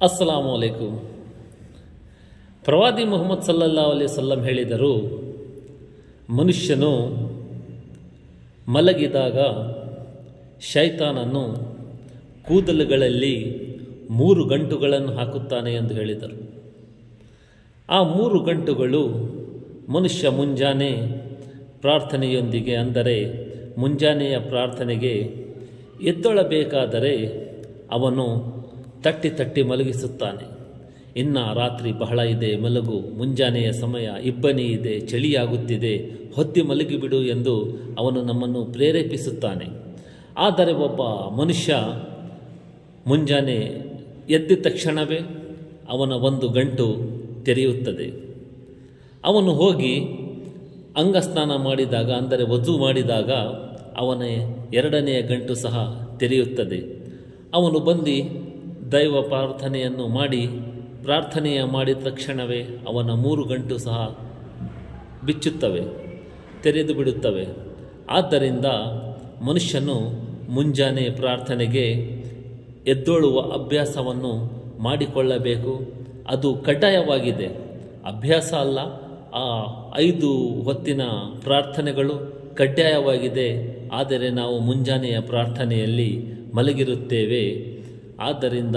ಅಸ್ಸಲಾಮು ಅಲೈಕುಂ ಪ್ರವಾದಿ ಮೊಹಮ್ಮದ್ ಸಲ್ಲಲ್ಲಾ ಅಲಿ ಸಲ್ಲಂ ಹೇಳಿದರು, ಮನುಷ್ಯನು ಮಲಗಿದಾಗ ಶೈತಾನನ್ನು ಕೂದಲುಗಳಲ್ಲಿ ಮೂರು ಗಂಟುಗಳನ್ನು ಹಾಕುತ್ತಾನೆ ಎಂದು ಹೇಳಿದರು. ಆ ಮೂರು ಗಂಟುಗಳು ಮನುಷ್ಯ ಮುಂಜಾನೆ ಪ್ರಾರ್ಥನೆಯೊಂದಿಗೆ, ಅಂದರೆ ಮುಂಜಾನೆಯ ಪ್ರಾರ್ಥನೆಗೆ ಎದ್ದೊಳಬೇಕಾದರೆ ಅವನು ತಟ್ಟಿ ತಟ್ಟಿ ಮಲಗಿಸುತ್ತಾನೆ. ಇನ್ನು ರಾತ್ರಿ ಬಹಳ ಇದೆ, ಮಲಗು. ಮುಂಜಾನೆಯ ಸಮಯ ಇಬ್ಬನಿ ಇದೆ, ಚಳಿಯಾಗುತ್ತಿದೆ. ಹೊತ್ತಿ ಮಲಗಿಬಿಡು ಎಂದು ಅವನು ನಮ್ಮನ್ನು ಪ್ರೇರೇಪಿಸುತ್ತಾನೆ. ಆದರೆ ಒಬ್ಬ ಮನುಷ್ಯ ಮುಂಜಾನೆ ಎದ್ದ ತಕ್ಷಣವೇ ಅವನ ಒಂದು ಗಂಟು ತೆರೆಯುತ್ತದೆ. ಅವನು ಹೋಗಿ ಅಂಗಸ್ನಾನ ಮಾಡಿದಾಗ, ಅಂದರೆ ವಜು ಮಾಡಿದಾಗ ಅವನ ಎರಡನೆಯ ಗಂಟು ಸಹ ತೆರೆಯುತ್ತದೆ. ಅವನು ಬಂದು ದೈವ ಪ್ರಾರ್ಥನೆಯನ್ನು ಮಾಡಿ ಪ್ರಾರ್ಥನೆಯ ಮಾಡಿದ ತಕ್ಷಣವೇ ಅವನ ಮೂರು ಗಂಟು ಸಹ ಬಿಚ್ಚುತ್ತವೆ, ತೆರೆದು ಬಿಡುತ್ತವೆ. ಆದ್ದರಿಂದ ಮನುಷ್ಯನು ಮುಂಜಾನೆ ಪ್ರಾರ್ಥನೆಗೆ ಎದ್ದೊಳುವ ಅಭ್ಯಾಸವನ್ನು ಮಾಡಿಕೊಳ್ಳಬೇಕು. ಅದು ಕಡ್ಡಾಯವಾಗಿದೆ. ಅಭ್ಯಾಸ ಅಲ್ಲ, ಆ ಐದು ಹೊತ್ತಿನ ಪ್ರಾರ್ಥನೆಗಳು ಕಡ್ಡಾಯವಾಗಿದೆ. ಆದರೆ ನಾವು ಮುಂಜಾನೆಯ ಪ್ರಾರ್ಥನೆಯಲ್ಲಿ ಮಲಗಿರುತ್ತೇವೆ. ಆದ್ದರಿಂದ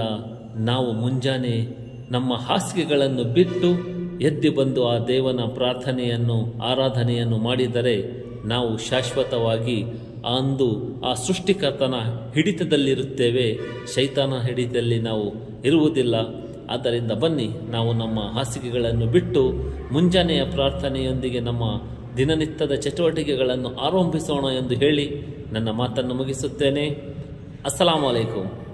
ನಾವು ಮುಂಜಾನೆ ನಮ್ಮ ಹಾಸಿಗೆಗಳನ್ನು ಬಿಟ್ಟು ಎದ್ದು ಬಂದು ಆ ದೇವನ ಪ್ರಾರ್ಥನೆಯನ್ನು, ಆರಾಧನೆಯನ್ನು ಮಾಡಿದರೆ ನಾವು ಶಾಶ್ವತವಾಗಿ ಅಂದು ಆ ಸೃಷ್ಟಿಕರ್ತನ ಹಿಡಿತದಲ್ಲಿರುತ್ತೇವೆ. ಶೈತಾನ ಹಿಡಿತದಲ್ಲಿ ನಾವು ಇರುವುದಿಲ್ಲ. ಆದ್ದರಿಂದ ಬನ್ನಿ, ನಾವು ನಮ್ಮ ಹಾಸಿಗೆಗಳನ್ನು ಬಿಟ್ಟು ಮುಂಜಾನೆಯ ಪ್ರಾರ್ಥನೆಯೊಂದಿಗೆ ನಮ್ಮ ದಿನನಿತ್ಯದ ಚಟುವಟಿಕೆಗಳನ್ನು ಆರಂಭಿಸೋಣ ಎಂದು ಹೇಳಿ ನನ್ನ ಮಾತನ್ನು ಮುಗಿಸುತ್ತೇನೆ. ಅಸ್ಸಲಾಮು